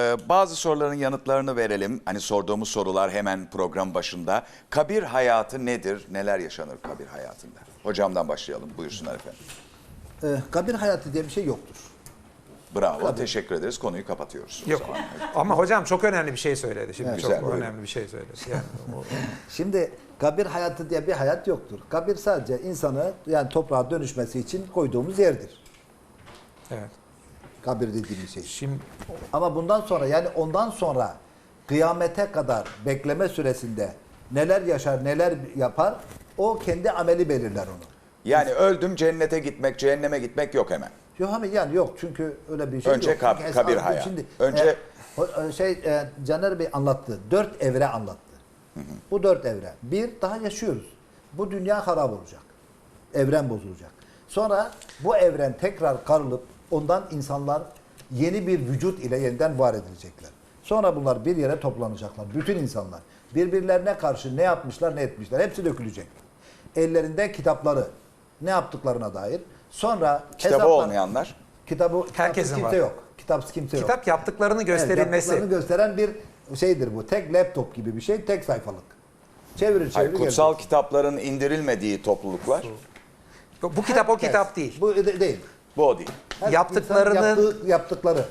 Ee, Bazı soruların yanıtlarını verelim. Hani sorduğumuz sorular hemen program başında. Kabir hayatı nedir? Neler yaşanır kabir hayatında? Hocamdan başlayalım. Buyursunlar efendim. Ee, kabir hayatı diye bir şey yoktur. Bravo. Teşekkür ederiz. Konuyu kapatıyoruz. o Yok. zaman. Ama hocam çok önemli bir şey söyledi. Şimdi çok Güzel, buyurun. önemli bir şey söyledi. Yani o- Şimdi kabir hayatı diye bir hayat yoktur. Kabir sadece insanı yani toprağa dönüşmesi için koyduğumuz yerdir. evet. Kabir dediğimiz şey. Şimdi Ama bundan sonra yani ondan sonra kıyamete kadar bekleme süresinde neler yaşar, neler yapar o kendi ameli belirler onu. Yani öldüm cennete gitmek, cehenneme gitmek yok hemen. Yok ama yani yok çünkü öyle bir şey Önce yok. kab- Çünkü kabir hayatı. Şimdi Önce- e, e, şey e, Caner Bey anlattı. Dört evre anlattı. Bu dört evre. Bir daha yaşıyoruz. Bu dünya harap olacak. Evren bozulacak. Sonra bu evren tekrar karılıp ondan insanlar yeni bir vücut ile yeniden var edilecekler. Sonra bunlar bir yere toplanacaklar. Bütün insanlar. Birbirlerine karşı ne yapmışlar ne etmişler. Hepsi dökülecek. Ellerinde kitapları ne yaptıklarına dair. Sonra Kitabı hesaplar- olmayanlar. Kitabı Herkesin kimse var. yok. Kitapsız kimse yok. kitap yaptıklarını Evet, gösterilmesi. yaptıklarını gösteren bir şeydir bu. Tek laptop gibi bir şey, tek sayfalık. Çevirir Hayır, çevirir. kutsal gelecek. kitapların indirilmediği topluluklar. bu kitap o kitap değil. Bu de- değil. Bu o değil. Her Yaptıklarını- insanın yaptığı- yaptıkları.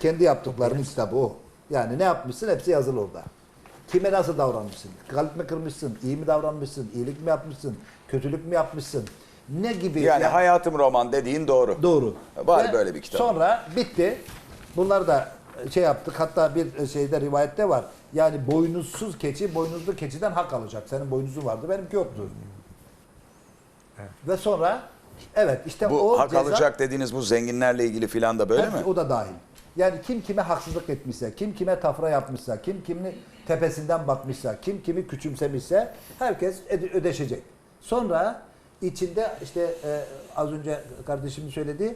Kendi yaptıklarının kitabı o. Yani ne yapmışsın hepsi yazılı orada. Kime nasıl davranmışsın? Kalp mi kırmışsın? iyi mi davranmışsın? iyilik mi yapmışsın? Kötülük mü yapmışsın? Ne gibi? Yani ya- hayatım roman dediğin doğru. Doğru. Var Ve böyle bir kitap. Sonra bitti. Bunlar da şey yaptık. Hatta bir şeyde rivayette var. Yani boynuzsuz keçi boynuzlu keçiden hak alacak. Senin boynuzun vardı, benimki yoktu. Ve sonra evet işte Bu o hak ceza alacak dediğiniz bu zenginlerle ilgili filan da böyle hepsi mi? o da dahil. Yani kim kime haksızlık etmişse, kim kime tafra yapmışsa, kim kimin tepesinden bakmışsa, kim kimi küçümsemişse herkes öde- ödeşecek. Sonra içinde işte e, az önce kardeşimin söylediği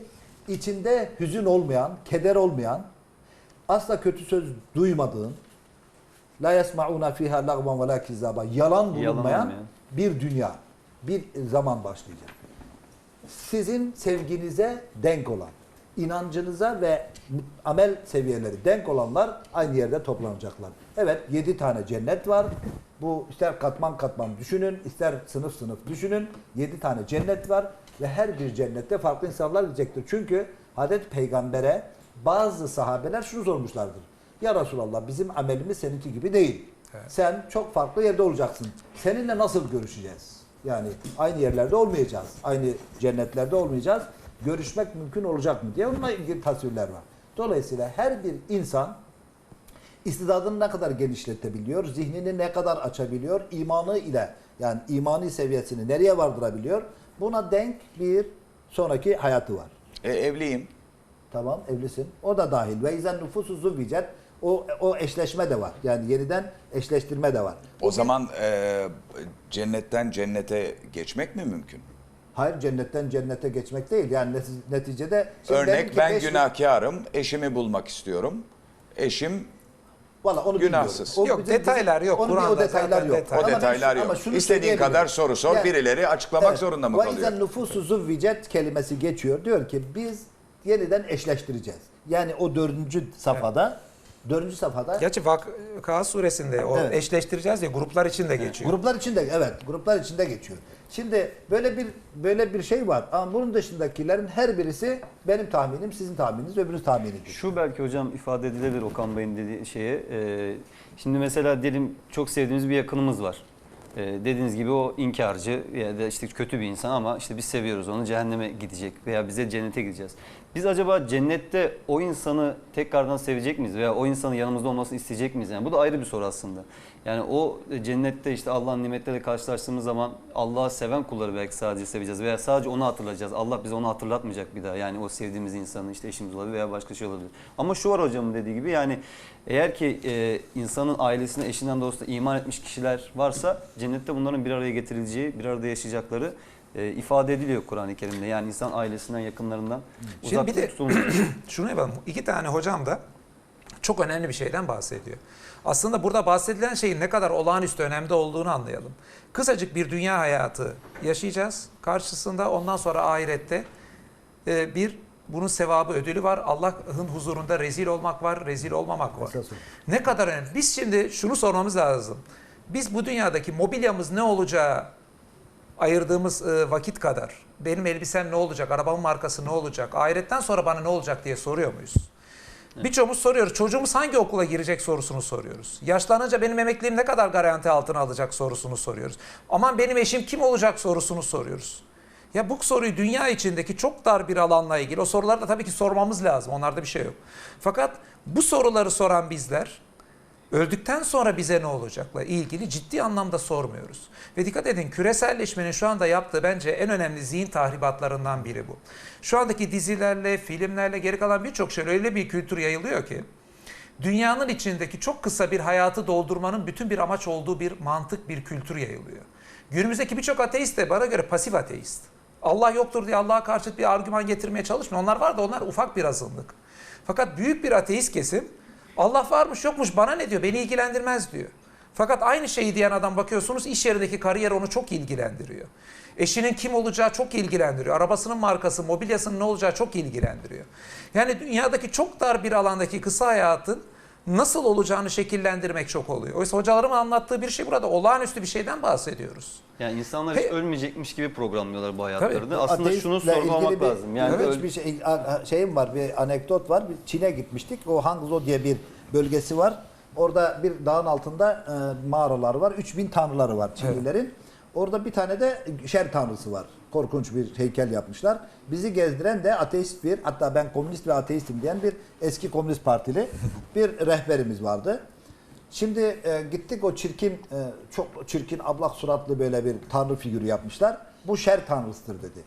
içinde hüzün olmayan, keder olmayan, asla kötü söz duymadığın, la yesmauna fiha lagvan ve la kizaba yalan bulunmayan olmayan. bir dünya, bir zaman başlayacak sizin sevginize denk olan, inancınıza ve amel seviyeleri denk olanlar aynı yerde toplanacaklar. Evet yedi tane cennet var. Bu ister katman katman düşünün, ister sınıf sınıf düşünün. Yedi tane cennet var ve her bir cennette farklı insanlar gidecektir. Çünkü Hazreti Peygamber'e bazı sahabeler şunu sormuşlardır. Ya Resulallah bizim amelimiz seninki gibi değil. Sen çok farklı yerde olacaksın. Seninle nasıl görüşeceğiz? Yani aynı yerlerde olmayacağız. Aynı cennetlerde olmayacağız. Görüşmek mümkün olacak mı diye onunla ilgili tasvirler var. Dolayısıyla her bir insan istidadını ne kadar genişletebiliyor, zihnini ne kadar açabiliyor, imanı ile yani imani seviyesini nereye vardırabiliyor? Buna denk bir sonraki hayatı var. E, evliyim. Tamam evlisin. O da dahil. Ve izen nüfusu zuvvicet. O, o eşleşme de var. Yani yeniden eşleştirme de var. O zaman e, cennetten cennete geçmek mi mümkün? Hayır cennetten cennete geçmek değil. Yani neti- neticede Örnek ben günahkarım, eşimi bulmak istiyorum. Eşim Valla onu Günahsız. bilmiyorum. Yok, detaylar yok. Onun bir o Kur'an'da detaylar yok. detay- o detaylar ama yok. şunu İstediğin kadar soru sor, Yani- birileri açıklamak Evet. zorunda mı Ve kalıyor? izen nüfusu zuvvicet kelimesi geçiyor. Diyor ki biz yeniden eşleştireceğiz. Yani o dördüncü safhada dördüncü safhada Gerçi Vakıa suresinde o Evet. eşleştireceğiz diye gruplar için de geçiyor. Gruplar içinde evet, gruplar içinde geçiyor. Şimdi böyle bir böyle bir şey var. Ama bunun dışındakilerin her birisi benim tahminim, sizin tahmininiz, öbürünüz tahminidir. Şu belki hocam ifade edilebilir Okan Bey'in dediği şeye. Ee, şimdi mesela diyelim çok sevdiğimiz bir yakınımız var. Ee, dediğiniz gibi o inkarcı ya da işte kötü bir insan ama işte biz seviyoruz onu cehenneme gidecek veya bize cennete gideceğiz. Biz acaba cennette o insanı tekrardan sevecek miyiz veya o insanın yanımızda olmasını isteyecek miyiz? Yani bu da ayrı bir soru aslında. Yani o cennette işte Allah'ın nimetleriyle karşılaştığımız zaman Allah'ı seven kulları belki sadece seveceğiz veya sadece onu hatırlayacağız. Allah bize onu hatırlatmayacak bir daha. Yani o sevdiğimiz insanın işte eşimiz olabilir veya başka şey olabilir. Ama şu var hocamın dediği gibi yani eğer ki e, insanın ailesine, eşinden dostuna iman etmiş kişiler varsa cennette bunların bir araya getirileceği, bir arada yaşayacakları e, ifade ediliyor Kur'an-ı Kerim'de. Yani insan ailesinden, yakınlarından Şimdi uzak bir de şunu yapalım. İki tane hocam da çok önemli bir şeyden bahsediyor. Aslında burada bahsedilen şeyin ne kadar olağanüstü önemli olduğunu anlayalım. Kısacık bir dünya hayatı yaşayacağız karşısında ondan sonra ahirette e, bir Bunun sevabı ödülü var. Allah'ın huzurunda rezil olmak var, rezil olmamak var. Ne kadar önemli. Biz şimdi şunu sormamız lazım. Biz bu dünyadaki mobilyamız ne olacağı ayırdığımız e, vakit kadar benim elbisem ne olacak, arabamın markası ne olacak, ahiretten sonra bana ne olacak diye soruyor muyuz? Birçoğumuz soruyoruz. Çocuğumuz hangi okula girecek sorusunu soruyoruz. Yaşlanınca benim emekliliğim ne kadar garanti altına alacak sorusunu soruyoruz. Aman benim eşim kim olacak sorusunu soruyoruz. Ya bu soruyu dünya içindeki çok dar bir alanla ilgili o soruları da tabii ki sormamız lazım. Onlarda bir şey yok. Fakat bu soruları soran bizler öldükten sonra bize ne olacakla ilgili ciddi anlamda sormuyoruz. Ve dikkat edin küreselleşmenin şu anda yaptığı bence en önemli zihin tahribatlarından biri bu. Şu andaki dizilerle, filmlerle geri kalan birçok şey öyle bir kültür yayılıyor ki dünyanın içindeki çok kısa bir hayatı doldurmanın bütün bir amaç olduğu bir mantık, bir kültür yayılıyor. Günümüzdeki birçok ateist de bana göre pasif ateist. Allah yoktur diye Allah'a karşı bir argüman getirmeye çalışmıyor. Onlar var da onlar ufak bir azınlık. Fakat büyük bir ateist kesim Allah varmış yokmuş bana ne diyor beni ilgilendirmez diyor. Fakat aynı şeyi diyen adam bakıyorsunuz iş yerindeki kariyer onu çok ilgilendiriyor. Eşinin kim olacağı çok ilgilendiriyor. Arabasının markası, mobilyasının ne olacağı çok ilgilendiriyor. Yani dünyadaki çok dar bir alandaki kısa hayatın nasıl olacağını şekillendirmek çok oluyor. Oysa hocalarımın anlattığı bir şey burada olağanüstü bir şeyden bahsediyoruz. Yani insanlar hiç He- ölmeyecekmiş gibi programlıyorlar bu hayatlarını. Tabii. Aslında Ateistle şunu sorgulamak bir- lazım. Yani evet, öl- bir şey, şeyim var, bir anekdot var. Çin'e gitmiştik. O Hangzhou diye bir bölgesi var. Orada bir dağın altında e, mağaralar var. 3000 tanrıları var Çinlilerin. Orada bir tane de şer tanrısı var. Korkunç bir heykel yapmışlar. Bizi gezdiren de ateist bir, hatta ben komünist ve ateistim diyen bir eski komünist partili bir rehberimiz vardı. Şimdi e, gittik o çirkin, e, çok çirkin ablak suratlı böyle bir tanrı figürü yapmışlar. Bu şer tanrısıdır dedi.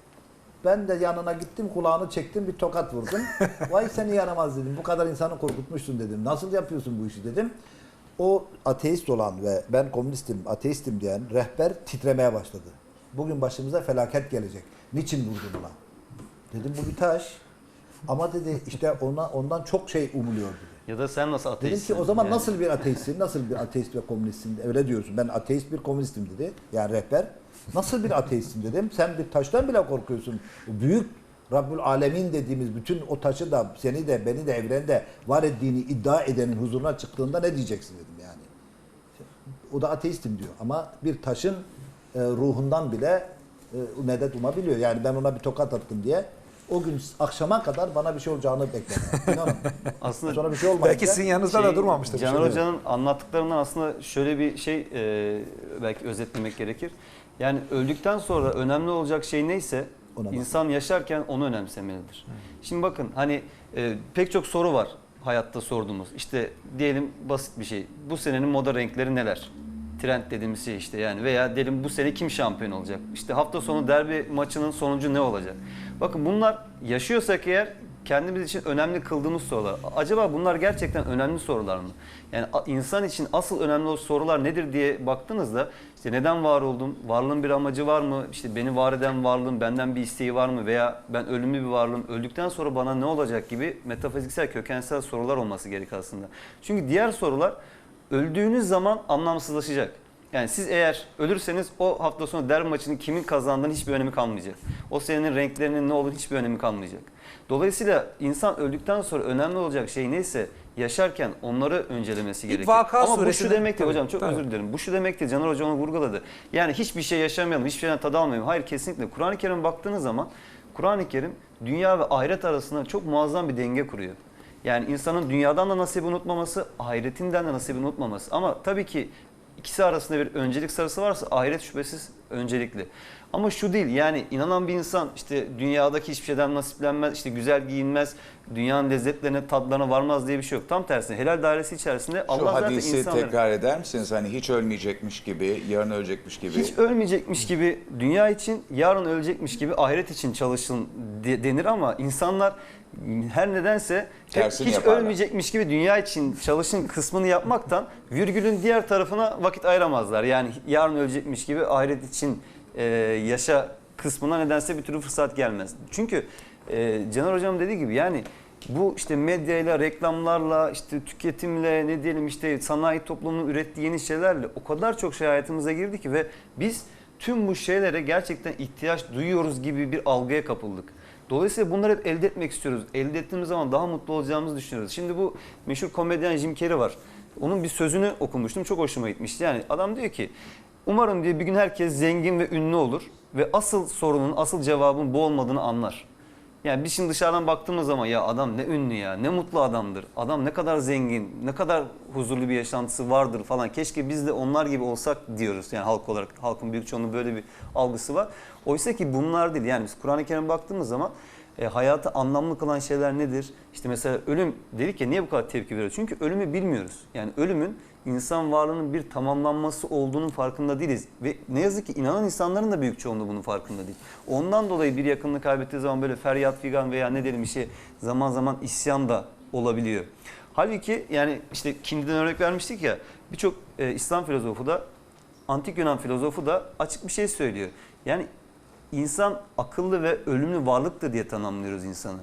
Ben de yanına gittim kulağını çektim bir tokat vurdum. Vay seni yaramaz dedim. Bu kadar insanı korkutmuşsun dedim. Nasıl yapıyorsun bu işi dedim. O ateist olan ve ben komünistim, ateistim diyen rehber titremeye başladı. Bugün başımıza felaket gelecek. Niçin vurdun ona? Dedim bu bir taş. Ama dedi işte ona ondan çok şey umuluyor dedi. ya da sen nasıl Dedim ateistsin? ki o zaman Yani nasıl bir ateistsin? Nasıl bir ateist ve komünistsin? Öyle diyorsun. Ben ateist bir komünistim dedi. Yani rehber. Nasıl bir ateistsin dedim. Sen bir taştan bile korkuyorsun. Büyük Rabbül Alemin dediğimiz bütün o taşı da seni de beni de evrende var ettiğini iddia edenin huzuruna çıktığında ne diyeceksin dedim yani. O da ateistim diyor. Ama bir taşın e, ruhundan bile e, medet umabiliyor. Yani ben ona bir tokat attım diye o gün akşama kadar bana bir şey olacağını bekledim. İnanın. Aslında Sonra bir şey olmayınca Belki sizin yanınızda da Şey, durmamıştır. bir Caner şey. Hoca'nın anlattıklarından aslında şöyle bir şey e, belki özetlemek gerekir. Yani öldükten sonra önemli olacak şey neyse Ona insan yaşarken onu önemsemelidir. Şimdi bakın hani e, pek çok soru var hayatta sorduğumuz. İşte diyelim basit bir şey. Bu senenin moda renkleri neler? Trend dediğimiz şey işte yani veya diyelim bu sene kim şampiyon olacak? İşte hafta sonu derbi maçının sonucu ne olacak? Bakın bunlar yaşıyorsak eğer kendimiz için önemli kıldığımız sorular. Acaba bunlar gerçekten önemli sorular mı? Yani insan için asıl önemli o sorular nedir diye baktığınızda işte neden var oldum? Varlığın bir amacı var mı? İşte beni var eden varlığın benden bir isteği var mı? Veya ben ölümlü bir varlığım. Öldükten sonra bana ne olacak gibi metafiziksel, kökensel sorular olması gerek aslında. Çünkü diğer sorular öldüğünüz zaman anlamsızlaşacak. Yani siz eğer ölürseniz o hafta sonu derbi maçının kimin kazandığının hiçbir önemi kalmayacak. O senenin renklerinin ne olduğunu hiçbir önemi kalmayacak. Dolayısıyla insan öldükten sonra önemli olacak şey neyse yaşarken onları öncelemesi gerekiyor. Vaka Ama bu şu demek Tabii, hocam çok tabii. özür dilerim. Bu şu demek değil Caner Hoca onu vurguladı. Yani hiçbir şey yaşamayalım, hiçbir şeyden tad almayalım. Hayır kesinlikle. Kur'an-ı Kerim baktığınız zaman Kur'an-ı Kerim dünya ve ahiret arasında çok muazzam bir denge kuruyor. Yani insanın dünyadan da nasibi unutmaması, ahiretinden de nasibi unutmaması. Ama tabii ki ikisi arasında bir öncelik sarısı varsa ahiret şüphesiz öncelikli. Ama şu değil yani inanan bir insan işte dünyadaki hiçbir şeyden nasiplenmez, işte güzel giyinmez, dünyanın lezzetlerine, tadlarına varmaz diye bir şey yok. Tam tersine helal dairesi içerisinde Şu Allah zaten hadisi insanları... tekrar eder misiniz? Hani hiç ölmeyecekmiş gibi, yarın ölecekmiş gibi. Hiç ölmeyecekmiş gibi dünya için, yarın ölecekmiş gibi ahiret için çalışın de- denir ama insanlar her nedense hep Tersini hiç yaparlar. ölmeyecekmiş gibi dünya için çalışın kısmını yapmaktan virgülün diğer tarafına vakit ayıramazlar. Yani yarın ölecekmiş gibi ahiret için e, yaşa kısmına nedense bir türlü fırsat gelmez. Çünkü e, Caner Hocam dediği gibi yani bu işte medyayla, reklamlarla, işte tüketimle, ne diyelim işte sanayi toplumunun ürettiği yeni şeylerle o kadar çok şey hayatımıza girdi ki ve biz tüm bu şeylere gerçekten ihtiyaç duyuyoruz gibi bir algıya kapıldık. Dolayısıyla bunları hep elde etmek istiyoruz. Elde ettiğimiz zaman daha mutlu olacağımızı düşünüyoruz. Şimdi bu meşhur komedyen Jim Carrey var. Onun bir sözünü okumuştum. Çok hoşuma gitmişti. Yani adam diyor ki umarım diyor bir gün herkes zengin ve ünlü olur ve asıl sorunun, asıl cevabın bu olmadığını anlar. Yani biz şimdi dışarıdan baktığımız zaman ya adam ne ünlü ya, ne mutlu adamdır. Adam ne kadar zengin, ne kadar huzurlu bir yaşantısı vardır falan. Keşke biz de onlar gibi olsak diyoruz. Yani halk olarak, halkın büyük çoğunluğu böyle bir algısı var. Oysa ki bunlar değil. Yani biz Kur'an-ı Kerim'e baktığımız zaman e, hayatı anlamlı kılan şeyler nedir? İşte mesela ölüm dedik ya niye bu kadar tepki veriyoruz? Çünkü ölümü bilmiyoruz. Yani ölümün insan varlığının bir tamamlanması olduğunun farkında değiliz. Ve ne yazık ki inanan insanların da büyük çoğunluğu bunun farkında değil. Ondan dolayı bir yakınını kaybettiği zaman böyle feryat figan veya ne diyelim işte zaman zaman isyan da olabiliyor. Halbuki yani işte Kindi'den örnek vermiştik ya birçok e, İslam filozofu da antik Yunan filozofu da açık bir şey söylüyor. Yani insan akıllı ve ölümlü varlıktır diye tanımlıyoruz insanı.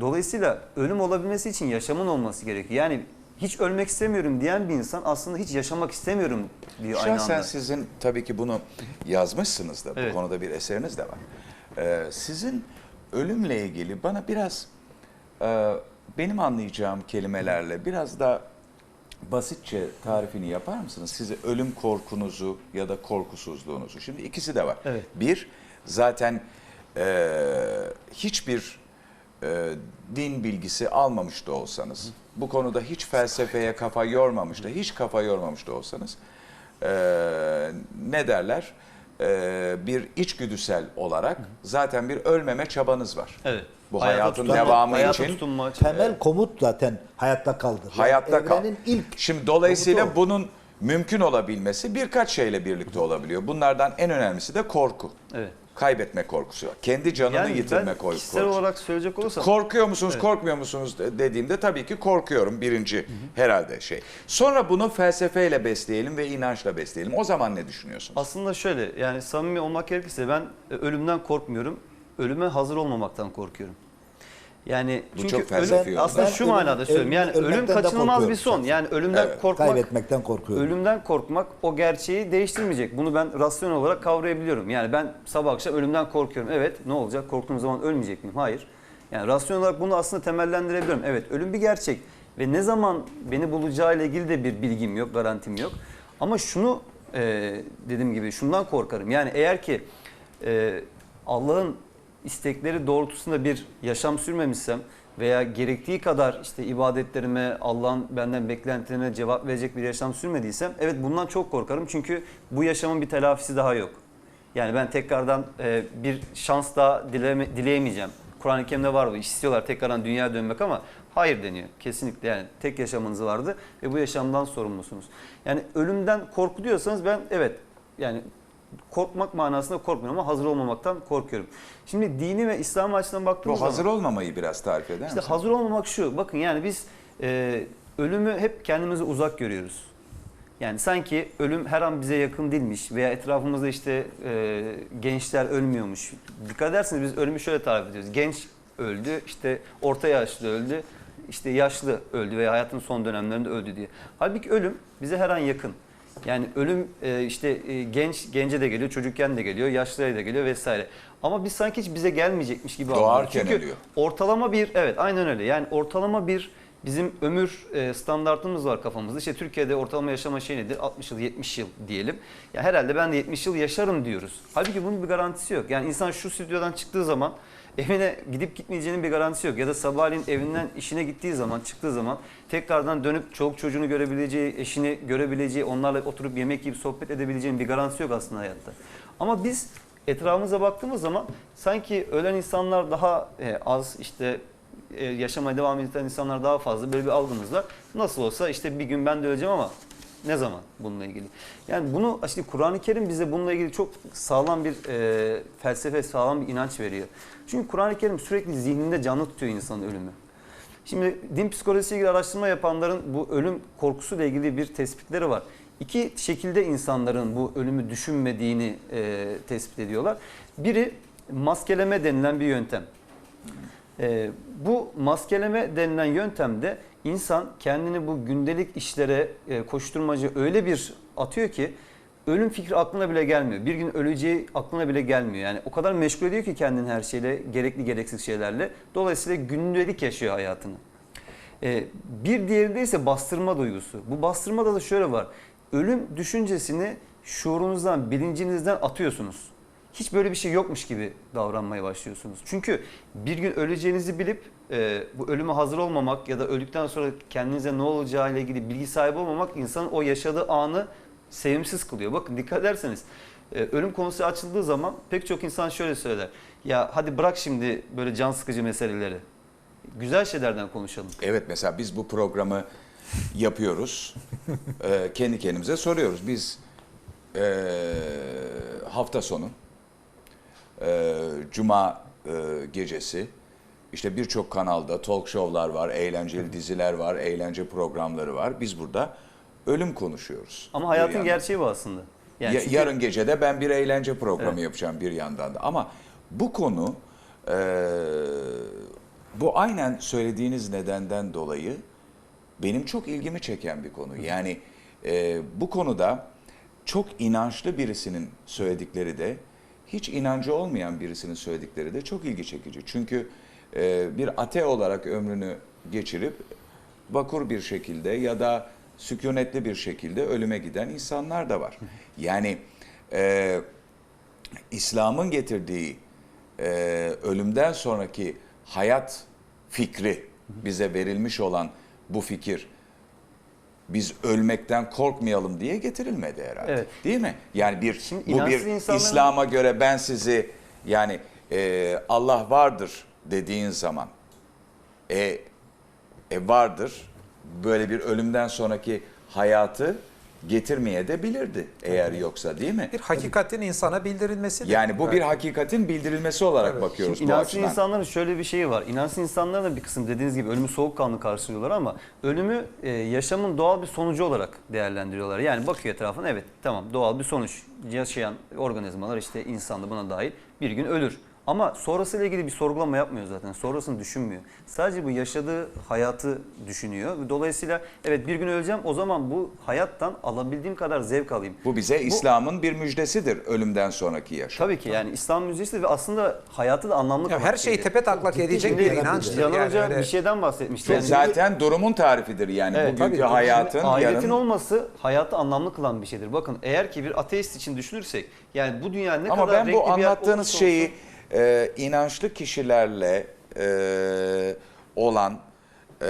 Dolayısıyla ölüm olabilmesi için yaşamın olması gerekiyor. Yani hiç ölmek istemiyorum diyen bir insan aslında hiç yaşamak istemiyorum diyor aynı Şahsen anda. sizin tabii ki bunu yazmışsınız da bu Evet. konuda bir eseriniz de var. Ee, sizin ölümle ilgili bana biraz e, benim anlayacağım kelimelerle biraz da basitçe tarifini yapar mısınız? Size ölüm korkunuzu ya da korkusuzluğunuzu. Şimdi ikisi de var. Evet. Bir, zaten e, hiçbir e, din bilgisi almamış da olsanız, bu konuda hiç felsefeye kafa yormamış da, hiç kafa yormamış da olsanız, e, ne derler? E, bir içgüdüsel olarak zaten bir ölmeme çabanız var. Evet. Bu Hayata hayatın tutunma- devamı hayata için tutunma- Temel komut zaten hayatta kaldır. Yani hayatta kal. evrenin ilk Şimdi dolayısıyla komutu bunun mümkün olabilmesi birkaç şeyle birlikte olabiliyor. Bunlardan en önemlisi de korku. Evet. Kaybetme korkusu. Kendi canını Yani yitirme korkusu. kişisel olarak söyleyecek olursam Korkuyor musunuz, korkmuyor musunuz de- dediğimde tabii ki korkuyorum birinci herhalde şey. Sonra bunu felsefeyle besleyelim ve inançla besleyelim. O zaman ne düşünüyorsunuz? aslında şöyle yani samimi olmak gerekirse ben e, ölümden korkmuyorum. Ölüme hazır olmamaktan korkuyorum. Yani Bu çünkü çok ölüm oldu. aslında Ben şu ölüm- manada söylüyorum. Yani ölüm- ölüm ölmekten de kaçınılmaz bir korkuyorum son. şahsen. Yani ölümden Evet. korkmak kaybetmekten korkuyorum. Ölümden korkmak o gerçeği değiştirmeyecek. Bunu ben rasyonel olarak kavrayabiliyorum. Yani ben sabah akşam ölümden korkuyorum. Evet ne olacak? Korktuğum zaman ölmeyecek miyim? Hayır. Yani rasyonel olarak bunu aslında temellendirebiliyorum. Evet ölüm bir gerçek. Ve ne zaman beni bulacağı ile ilgili de bir bilgim yok, garantim yok. Ama şunu e, dediğim gibi şundan korkarım. Yani eğer ki e, Allah'ın istekleri doğrultusunda bir yaşam sürmemişsem veya gerektiği kadar işte ibadetlerime, Allah'ın benden beklentilerine cevap verecek bir yaşam sürmediysem evet bundan çok korkarım. Çünkü bu yaşamın bir telafisi daha yok. Yani ben tekrardan e, bir şans daha dileyemeyeceğim. Kur'an-ı Kerim'de var bu. İstiyorlar tekrardan dünyaya dönmek ama hayır deniyor. Kesinlikle yani tek yaşamınız vardı ve bu yaşamdan sorumlusunuz. Yani ölümden korku diyorsanız ben evet yani korkmak manasında korkmuyorum ama hazır olmamaktan korkuyorum. Şimdi dini ve İslam açısından baktığımız Bu zaman... hazır olmamayı biraz tarif eder İşte misiniz? hazır olmamak şu. Bakın yani biz e, ölümü hep kendimize uzak görüyoruz. Yani sanki ölüm her an bize yakın değilmiş veya etrafımızda işte e, gençler ölmüyormuş. Dikkat ederseniz biz ölümü şöyle tarif ediyoruz. Genç öldü, işte orta yaşlı öldü, işte yaşlı öldü veya hayatın son dönemlerinde öldü diye. Halbuki ölüm bize her an yakın. Yani ölüm e, işte e, genç gence de geliyor, çocukken de geliyor, yaşlıya da geliyor vesaire. Ama biz sanki hiç bize gelmeyecekmiş gibi. Doğarken Çünkü ölüyor. ortalama bir evet aynen öyle. Yani ortalama bir bizim ömür e, standartımız var kafamızda. İşte Türkiye'de ortalama yaşama şey nedir? 60 yıl, 70 yıl diyelim. Ya herhalde ben de 70 yıl yaşarım diyoruz. Halbuki bunun bir garantisi yok. Yani insan şu stüdyodan çıktığı zaman evine gidip gitmeyeceğinin bir garantisi yok. Ya da sabahleyin evinden işine gittiği zaman, çıktığı zaman tekrardan dönüp çoluk çocuğunu görebileceği, eşini görebileceği, onlarla oturup yemek yiyip sohbet edebileceğinin bir garantisi yok aslında hayatta. Ama biz etrafımıza baktığımız zaman sanki ölen insanlar daha e, az işte e, yaşamaya devam eden insanlar daha fazla böyle bir algımız var. Nasıl olsa işte bir gün ben de öleceğim ama ne zaman bununla ilgili? Yani bunu işte Kur'an-ı Kerim bize bununla ilgili çok sağlam bir e, felsefe, sağlam bir inanç veriyor. Çünkü Kur'an-ı Kerim sürekli zihninde canlı tutuyor insanın ölümü. Şimdi din psikolojisiyle ilgili araştırma yapanların bu ölüm korkusuyla ilgili bir tespitleri var. İki şekilde insanların bu ölümü düşünmediğini e, tespit ediyorlar. Biri maskeleme denilen bir yöntem. E, bu maskeleme denilen yöntemde insan kendini bu gündelik işlere e, koşturmacı öyle bir atıyor ki ölüm fikri aklına bile gelmiyor. Bir gün öleceği aklına bile gelmiyor. Yani o kadar meşgul ediyor ki kendini her şeyle, gerekli gereksiz şeylerle. Dolayısıyla gündelik yaşıyor hayatını. Ee, bir diğerinde ise bastırma duygusu. Bu bastırmada da şöyle var. Ölüm düşüncesini şuurunuzdan, bilincinizden atıyorsunuz. Hiç böyle bir şey yokmuş gibi davranmaya başlıyorsunuz. Çünkü bir gün öleceğinizi bilip e, bu ölüme hazır olmamak ya da öldükten sonra kendinize ne olacağı ile ilgili bilgi sahibi olmamak insanın o yaşadığı anı sevimsiz kılıyor. Bakın dikkat ederseniz e, ölüm konusu açıldığı zaman pek çok insan şöyle söyler. Ya hadi bırak şimdi böyle can sıkıcı meseleleri. Güzel şeylerden konuşalım. Evet mesela biz bu programı yapıyoruz. Ee, kendi kendimize soruyoruz. Biz ee, hafta sonu ee, cuma ee, gecesi işte birçok kanalda talk show'lar var, eğlenceli diziler var, eğlence programları var. Biz burada ölüm konuşuyoruz. Ama hayatın gerçeği bu aslında. Yani Ya- çünkü- Yarın gece de ben bir eğlence programı Evet. yapacağım bir yandan da. Ama bu konu e, bu aynen söylediğiniz nedenden dolayı benim çok ilgimi çeken bir konu. Yani e, bu konuda çok inançlı birisinin söyledikleri de hiç inancı olmayan birisinin söyledikleri de çok ilgi çekici. Çünkü e, bir ate olarak ömrünü geçirip vakur bir şekilde ya da sükunetli bir şekilde ölüme giden insanlar da var. Yani e, İslam'ın getirdiği e, ölümden sonraki hayat fikri bize verilmiş olan bu fikir biz ölmekten korkmayalım diye getirilmedi herhalde. Evet. Değil mi? Yani bir Şimdi bu bir insanların- İslam'a göre ben sizi yani e, Allah vardır dediğin zaman e, e vardır. Böyle bir ölümden sonraki hayatı getirmeye de bilirdi eğer yoksa değil mi? Bir hakikatin insana bildirilmesi. Yani bu bir hakikatin bildirilmesi olarak bakıyoruz Şimdi bu inançsız açıdan. insanların şöyle bir şeyi var. İnançsız insanların da bir kısım dediğiniz gibi ölümü soğukkanlı karşılıyorlar ama ölümü e, yaşamın doğal bir sonucu olarak değerlendiriyorlar. Yani bakıyor etrafına evet tamam doğal bir sonuç. Yaşayan organizmalar işte insan da buna dahil bir gün ölür. Ama sonrasıyla ilgili bir sorgulama yapmıyor zaten. Sonrasını düşünmüyor. Sadece bu yaşadığı hayatı düşünüyor. Dolayısıyla evet bir gün öleceğim o zaman bu hayattan alabildiğim kadar zevk alayım. Bu bize İslam'ın bir müjdesidir ölümden sonraki yaşam. Tabii ki yani İslam müziği ve aslında hayatı da anlamlı Ya kılmak her şeyi gerekiyor. tepe taklak edecek bir inançtır. Canan Yani Hoca öyle- bir şeyden bahsetmişti. Ve Yani zaten durumun tarifidir yani Evet, bugünkü tabii. hayatın ahiretin yarın. olması hayatı anlamlı kılan bir şeydir. Bakın eğer ki bir ateist için düşünürsek yani bu dünya ne Ama kadar ben renkli bu bir yer anlattığınız olursa şeyi olsun- e, inançlı kişilerle e, olan e,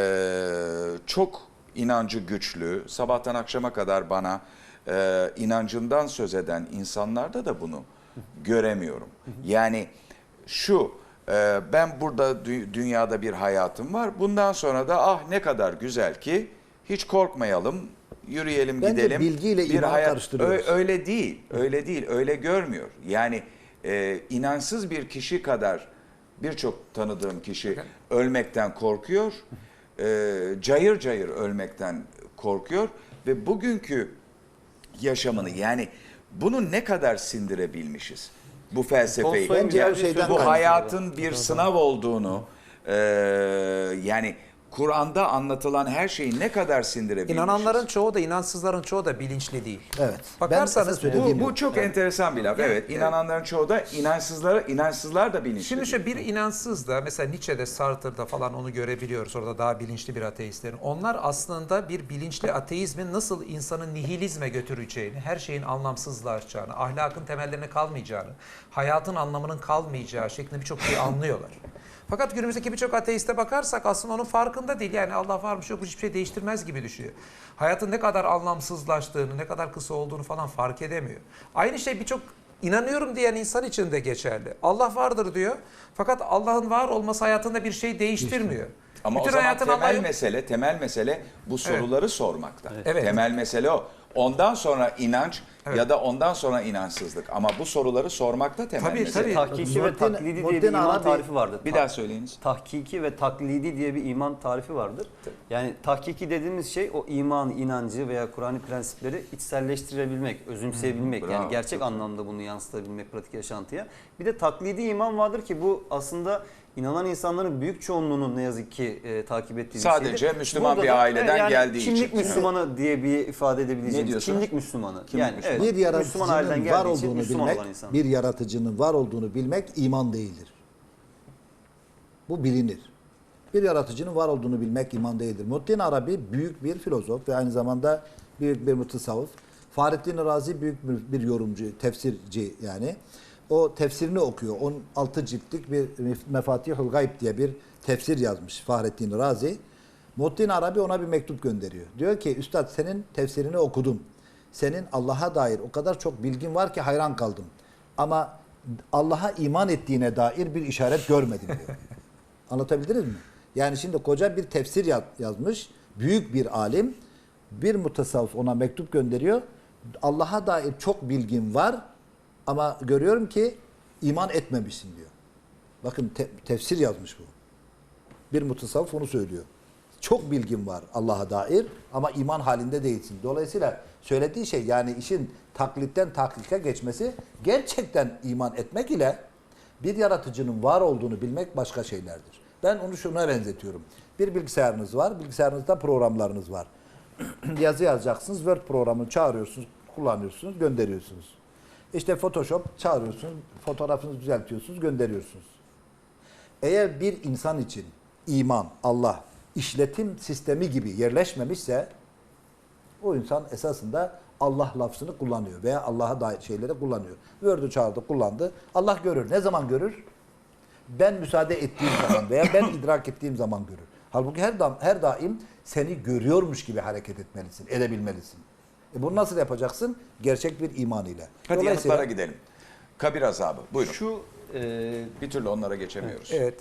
çok inancı güçlü, sabahtan akşama kadar bana e, inancından söz eden insanlarda da bunu göremiyorum. Yani şu, e, ben burada dü- dünyada bir hayatım var, bundan sonra da ah ne kadar güzel ki hiç korkmayalım, yürüyelim Bence gidelim. bilgiyle imanı karıştırıyoruz. Ö- öyle değil, öyle değil, öyle görmüyor. Yani e, inansız bir kişi kadar birçok tanıdığım kişi ölmekten korkuyor, e, cayır cayır ölmekten korkuyor. Ve bugünkü yaşamını yani bunu ne kadar sindirebilmişiz? Bu felsefeyi? Bence her şeyden bu hayatın bir sınav olduğunu e, yani Kur'an'da anlatılan her şeyi ne kadar sindirebilmişiz? İnananların çoğu da inansızların çoğu da bilinçli değil. Evet. Bakarsanız Ben Bu, bu çok enteresan bir laf. Evet, inananların çoğu da inançsızlara, inançsızlar da bilinçli. Şimdi şu bir inansız da mesela Nietzsche'de, Sartre'da falan onu görebiliyoruz. Orada daha bilinçli bir ateistlerin. Onlar aslında bir bilinçli ateizmin nasıl insanı nihilizme götüreceğini, her şeyin anlamsızlaşacağını, ahlakın temellerine kalmayacağını, hayatın anlamının kalmayacağı şeklinde birçok şeyi anlıyorlar. Fakat günümüzdeki birçok ateiste bakarsak aslında onun farkında değil. Yani Allah varmış yok hiçbir şey değiştirmez gibi düşünüyor. Hayatın ne kadar anlamsızlaştığını, ne kadar kısa olduğunu falan fark edemiyor. Aynı şey birçok inanıyorum diyen insan için de geçerli. Allah vardır diyor. Fakat Allah'ın var olması hayatında bir şey değiştirmiyor. Ama Bütün o zaman temel Allah'ı- mesele, temel mesele bu soruları sormakta. Evet. Temel mesele o. Ondan sonra inanç Evet. ya da ondan sonra inançsızlık. Ama bu soruları sormakta temel Tabii, mesele. tabii. Tahkiki ve taklidi diye bir iman Arabi- tarifi vardır. Bir daha söyleyiniz. tahkiki ve taklidi diye bir iman tarifi vardır. Yani tahkiki dediğimiz şey o iman, inancı veya Kur'an'ı prensipleri içselleştirebilmek, özümseyebilmek. bravo, yani gerçek anlamda bunu yansıtabilmek pratik yaşantıya. Bir de taklidi iman vardır ki bu aslında inanan insanların büyük çoğunluğunun ne yazık ki e, takip ettiği bir Sadece şeydir. Müslüman Burada bir da, aileden yani geldiği kimlik için. Müslümanı diye bir ifade Ne edebileceğimiz diyorsunuz? kimlik Müslümanı. Kimlik yani Müslümanı. evet, bir Müslüman aileden yaratıcının var geldiği için olduğunu Müslüman bilmek, olan insan. bir yaratıcının var olduğunu bilmek iman değildir. Bu bilinir. Bir yaratıcının var olduğunu bilmek iman değildir. Muhittin Arabi büyük bir filozof ve aynı zamanda büyük bir mutasavvıf. Fahrettin Razi büyük bir, bir yorumcu, tefsirci yani. O tefsirini okuyor. 16 ciltlik bir Mefatihul Gayb diye bir tefsir yazmış Fahrettin Razi. Muhittin Arabi ona bir mektup gönderiyor. Diyor ki Üstad senin tefsirini okudum. Senin Allah'a dair o kadar çok bilgin var ki hayran kaldım. Ama Allah'a iman ettiğine dair bir işaret görmedim diyor. Anlatabildiniz mi? Yani şimdi koca bir tefsir yaz- yazmış. Büyük bir alim. Bir mutasavvıf ona mektup gönderiyor. Allah'a dair çok bilgin var ama görüyorum ki iman etmemişsin diyor. Bakın te- tefsir yazmış bu. Bir mutasavvıf onu söylüyor. Çok bilgin var Allah'a dair ama iman halinde değilsin. Dolayısıyla söylediği şey yani işin taklitten taklite geçmesi gerçekten iman etmek ile bir yaratıcının var olduğunu bilmek başka şeylerdir. Ben onu şuna benzetiyorum. Bir bilgisayarınız var, bilgisayarınızda programlarınız var. Yazı yazacaksınız, Word programını çağırıyorsunuz, kullanıyorsunuz, gönderiyorsunuz. İşte Photoshop çağırıyorsunuz, fotoğrafınızı düzeltiyorsunuz, gönderiyorsunuz. Eğer bir insan için iman, Allah, işletim sistemi gibi yerleşmemişse o insan esasında Allah lafzını kullanıyor veya Allah'a dair şeyleri kullanıyor. Word'u çağırdı, kullandı. Allah görür. Ne zaman görür? Ben müsaade ettiğim zaman veya ben idrak ettiğim zaman görür. Halbuki her, da, her daim seni görüyormuş gibi hareket etmelisin, edebilmelisin. E bunu nasıl yapacaksın? Gerçek bir iman ile. Hadi Dolayısıyla- yanıtlara gidelim. Kabir azabı. Buyurun. Şu e, Bir türlü onlara geçemiyoruz. Evet.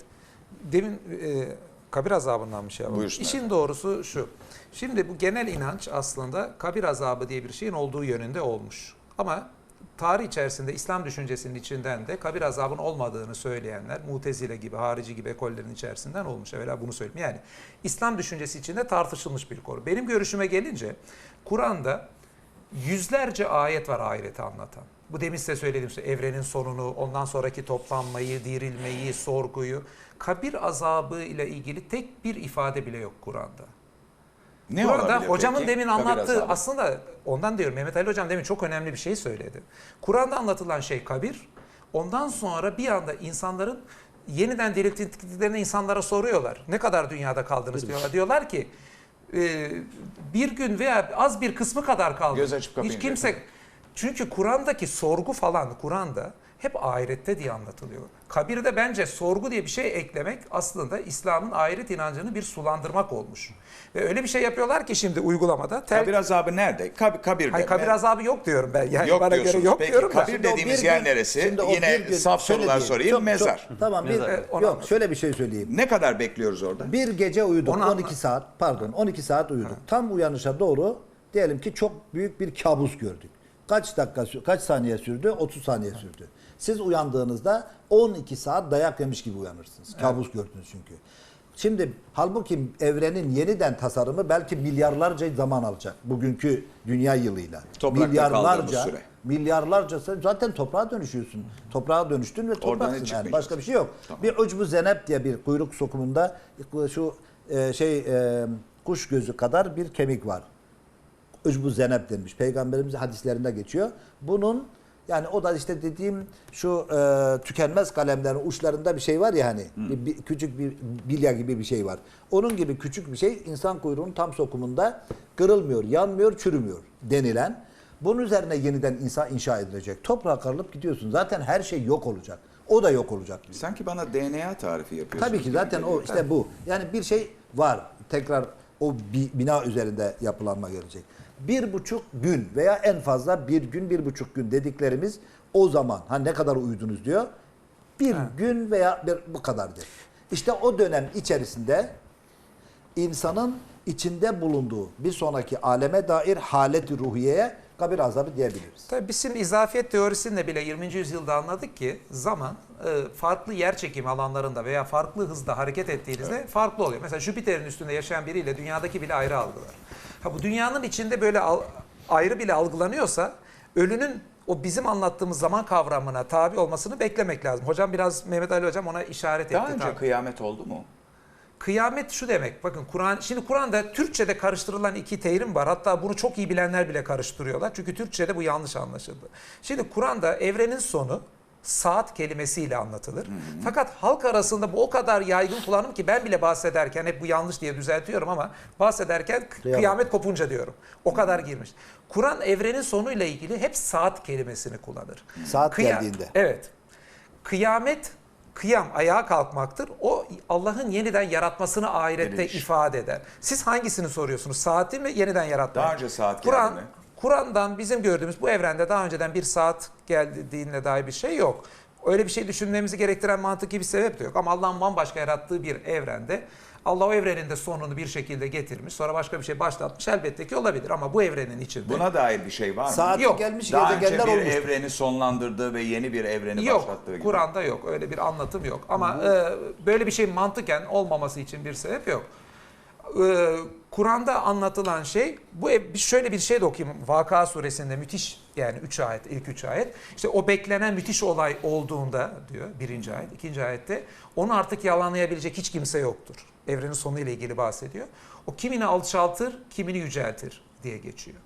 Demin e, kabir azabından bir şey yapalım. Buyursunlar. İşin doğrusu şu. Şimdi bu genel inanç aslında kabir azabı diye bir şeyin olduğu yönünde olmuş. Ama tarih içerisinde İslam düşüncesinin içinden de kabir azabının olmadığını söyleyenler, mutezile gibi, harici gibi ekollerin içerisinden olmuş. Evvela bunu söyleyeyim. Yani İslam düşüncesi içinde tartışılmış bir konu. Benim görüşüme gelince Kur'an'da yüzlerce ayet var ahireti anlatan. Bu demin size söylediğim şey evrenin sonunu, ondan sonraki toplanmayı, dirilmeyi, sorguyu. Kabir azabı ile ilgili tek bir ifade bile yok Kur'an'da. Ne Kur'an'da hocamın peki? demin anlattığı aslında ondan diyorum Mehmet Ali hocam demin çok önemli bir şey söyledi. Kur'an'da anlatılan şey kabir. Ondan sonra bir anda insanların yeniden diriltildiklerinde insanlara soruyorlar. Ne kadar dünyada kaldınız diyorlar. Diyorlar ki e, bir gün veya az bir kısmı kadar kaldı. Göz açıp kapayınca. Hiç kimse çünkü Kur'an'daki sorgu falan Kur'an'da hep ahirette diye anlatılıyor. Kabirde bence sorgu diye bir şey eklemek aslında İslam'ın ahiret inancını bir sulandırmak olmuş. Ve öyle bir şey yapıyorlar ki şimdi uygulamada. Tel- Kabir azabı nerede? Kab kabirde Hayır, kabir mi? azabı yok diyorum ben. Yani Yok bana diyorsunuz. göre yok Peki, diyorum da. kabir o dediğimiz yer gün- neresi? Yine gün- saf sorular sorayım. çok- Mezar. çok- tamam bir, Mezar. Yok şöyle bir şey söyleyeyim. Ne kadar bekliyoruz orada? Bir gece uyuduk Onu 12 anla- saat pardon 12 saat uyuduk. Tam uyanışa doğru diyelim ki çok büyük bir kabus gördük. Kaç dakika kaç saniye sürdü? 30 saniye sürdü. Siz uyandığınızda 12 saat dayak yemiş gibi uyanırsınız. Kabus gördünüz çünkü. Şimdi halbuki evrenin yeniden tasarımı belki milyarlarca zaman alacak bugünkü dünya yılıyla. Toprakta kaldığımız süre. milyarlarca sen zaten toprağa dönüşüyorsun. Toprağa dönüştün ve topraksın yani başka bir şey yok. Tamam. Bir ucbu zenep diye bir kuyruk sokumunda şu e, şey e, kuş gözü kadar bir kemik var. Ucbu zenep denmiş. Peygamberimiz hadislerinde geçiyor. Bunun yani o da işte dediğim şu e, tükenmez kalemlerin uçlarında bir şey var ya hani bir, bir- küçük bir bilya gibi bir şey var. Onun gibi küçük bir şey insan kuyruğunun tam sokumunda kırılmıyor, yanmıyor, çürümüyor denilen. Bunun üzerine yeniden insan inşa edilecek. Toprağa karılıp gidiyorsun. Zaten her şey yok olacak. O da yok olacak. Sanki bana DNA tarifi yapıyorsun. Tabii ki zaten o işte bu. Yani bir şey var. Tekrar o bi- bina üzerinde yapılanma gelecek. Bir buçuk gün veya en fazla bir gün, bir buçuk gün dediklerimiz o zaman. Ha ne kadar uyudunuz diyor. Bir gün veya bir, bu kadardır. İşte o dönem içerisinde insanın içinde bulunduğu bir sonraki aleme dair halet-i ruhiyeye kabir azabı diyebiliriz. Tabii biz şimdi izafiyet teorisinde bile 20. yüzyılda anladık ki zaman e, farklı yer çekimi alanlarında veya farklı hızda hareket ettiğinizde farklı oluyor. Mesela Jüpiter'in üstünde yaşayan biriyle dünyadaki bile ayrı algılar. Ha bu dünyanın içinde böyle ayrı bile algılanıyorsa ölünün o bizim anlattığımız zaman kavramına tabi olmasını beklemek lazım. Hocam biraz Mehmet Ali hocam ona işaret etti. Daha önce tabii. kıyamet oldu mu? Kıyamet şu demek. Bakın Kur'an şimdi Kur'an'da Türkçe'de karıştırılan iki terim var. Hatta bunu çok iyi bilenler bile karıştırıyorlar. Çünkü Türkçe'de bu yanlış anlaşıldı. Şimdi Kur'an'da evrenin sonu saat kelimesiyle anlatılır. Fakat halk arasında bu o kadar yaygın kullanım ki ben bile bahsederken hep bu yanlış diye düzeltiyorum ama bahsederken kı- Kıyamet. kıyamet kopunca diyorum. O kadar girmiş. Kur'an evrenin sonuyla ilgili hep saat kelimesini kullanır. Saat Kıya- geldiğinde. Evet. Kıyamet, kıyam ayağa kalkmaktır. O Allah'ın yeniden yaratmasını ahirette Diriliş. ifade eder. Siz hangisini soruyorsunuz? Saati mi yeniden yaratmak? Daha önce saat Kur'an? Kur'an'dan bizim gördüğümüz bu evrende daha önceden bir saat geldiğine dair bir şey yok. Öyle bir şey düşünmemizi gerektiren mantıki bir sebep de yok. Ama Allah'ın bambaşka yarattığı bir evrende Allah o evrenin de sonunu bir şekilde getirmiş. Sonra başka bir şey başlatmış. Elbette ki olabilir ama bu evrenin içinde. Buna dair bir şey var mı? Saati Yok. gelmiş Daha önce bir olmuş. evreni sonlandırdığı ve yeni bir evreni Yok, başlattığı gibi. Kur'an'da yok. Öyle bir anlatım yok. Ama e, böyle bir şey mantıken olmaması için bir sebep yok. E, Kur'an'da anlatılan şey, bu bir- şöyle bir şey de okuyayım. Vaka suresinde müthiş yani 3 ayet, ilk 3 ayet. İşte o beklenen müthiş olay olduğunda diyor birinci ayet, ikinci ayette onu artık yalanlayabilecek hiç kimse yoktur. Evrenin sonu ile ilgili bahsediyor. O kimini alçaltır, kimini yüceltir diye geçiyor.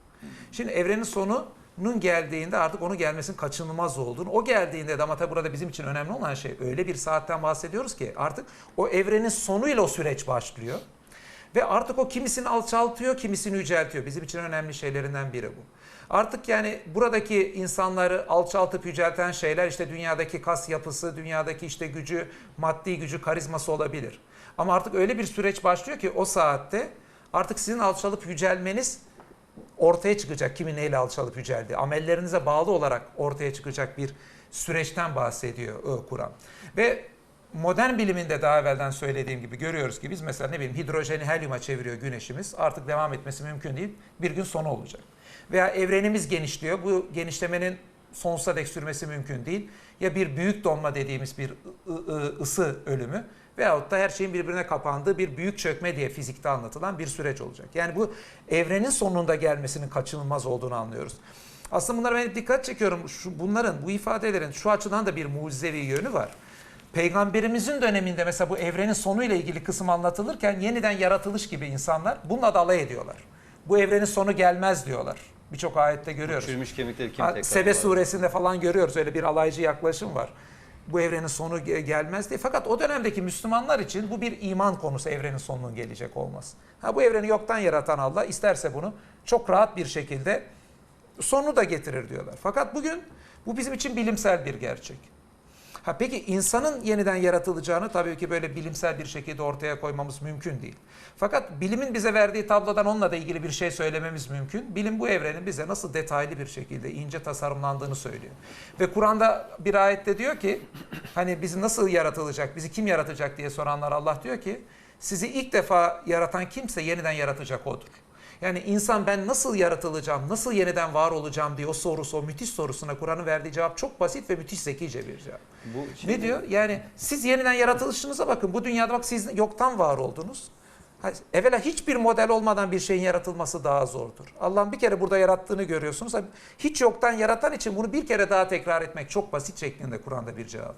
Şimdi evrenin sonunun geldiğinde artık onu gelmesinin kaçınılmaz olduğunu, o geldiğinde de ama tabii burada bizim için önemli olan şey öyle bir saatten bahsediyoruz ki artık o evrenin sonuyla o süreç başlıyor. Ve artık o kimisini alçaltıyor, kimisini yüceltiyor. Bizim için önemli şeylerinden biri bu. Artık yani buradaki insanları alçaltıp yücelten şeyler işte dünyadaki kas yapısı, dünyadaki işte gücü, maddi gücü, karizması olabilir. Ama artık öyle bir süreç başlıyor ki o saatte artık sizin alçalıp yücelmeniz ortaya çıkacak kimin neyle alçalıp yüceldiği. Amellerinize bağlı olarak ortaya çıkacak bir süreçten bahsediyor e, Kur'an. Ve modern biliminde daha evvelden söylediğim gibi görüyoruz ki biz mesela ne bileyim hidrojeni helyuma çeviriyor güneşimiz. Artık devam etmesi mümkün değil. Bir gün sonu olacak. Veya evrenimiz genişliyor. Bu genişlemenin sonsuza dek sürmesi mümkün değil. Ya bir büyük donma dediğimiz bir ısı ölümü veyahut da her şeyin birbirine kapandığı bir büyük çökme diye fizikte anlatılan bir süreç olacak. Yani bu evrenin sonunda gelmesinin kaçınılmaz olduğunu anlıyoruz. Aslında bunlara ben dikkat çekiyorum. Şu, bunların, bu ifadelerin şu açıdan da bir mucizevi yönü var. Peygamberimizin döneminde mesela bu evrenin sonuyla ilgili kısım anlatılırken yeniden yaratılış gibi insanlar bununla da alay ediyorlar. Bu evrenin sonu gelmez diyorlar. Birçok ayette görüyoruz. Çürümüş kemikleri kim tekrar Sebe var? suresinde falan görüyoruz öyle bir alaycı yaklaşım var. Bu evrenin sonu ge- gelmez diye. Fakat o dönemdeki Müslümanlar için bu bir iman konusu evrenin sonunun gelecek olması. Ha bu evreni yoktan yaratan Allah isterse bunu çok rahat bir şekilde sonu da getirir diyorlar. Fakat bugün bu bizim için bilimsel bir gerçek. Ha peki insanın yeniden yaratılacağını tabii ki böyle bilimsel bir şekilde ortaya koymamız mümkün değil. Fakat bilimin bize verdiği tablodan onunla da ilgili bir şey söylememiz mümkün. Bilim bu evrenin bize nasıl detaylı bir şekilde ince tasarımlandığını söylüyor. Ve Kur'an'da bir ayette diyor ki hani bizi nasıl yaratılacak, bizi kim yaratacak diye soranlar Allah diyor ki sizi ilk defa yaratan kimse yeniden yaratacak odur. Yani insan ben nasıl yaratılacağım, nasıl yeniden var olacağım diye o sorusu, o müthiş sorusuna Kur'an'ın verdiği cevap çok basit ve müthiş zekice bir cevap. Bu Ne şimdi- diyor? Yani siz yeniden yaratılışınıza bakın. Bu dünyada bak siz yoktan var oldunuz. Evvela hiçbir model olmadan bir şeyin yaratılması daha zordur. Allah'ın bir kere burada yarattığını görüyorsunuz. Hiç yoktan yaratan için bunu bir kere daha tekrar etmek çok basit şeklinde Kur'an'da bir cevap.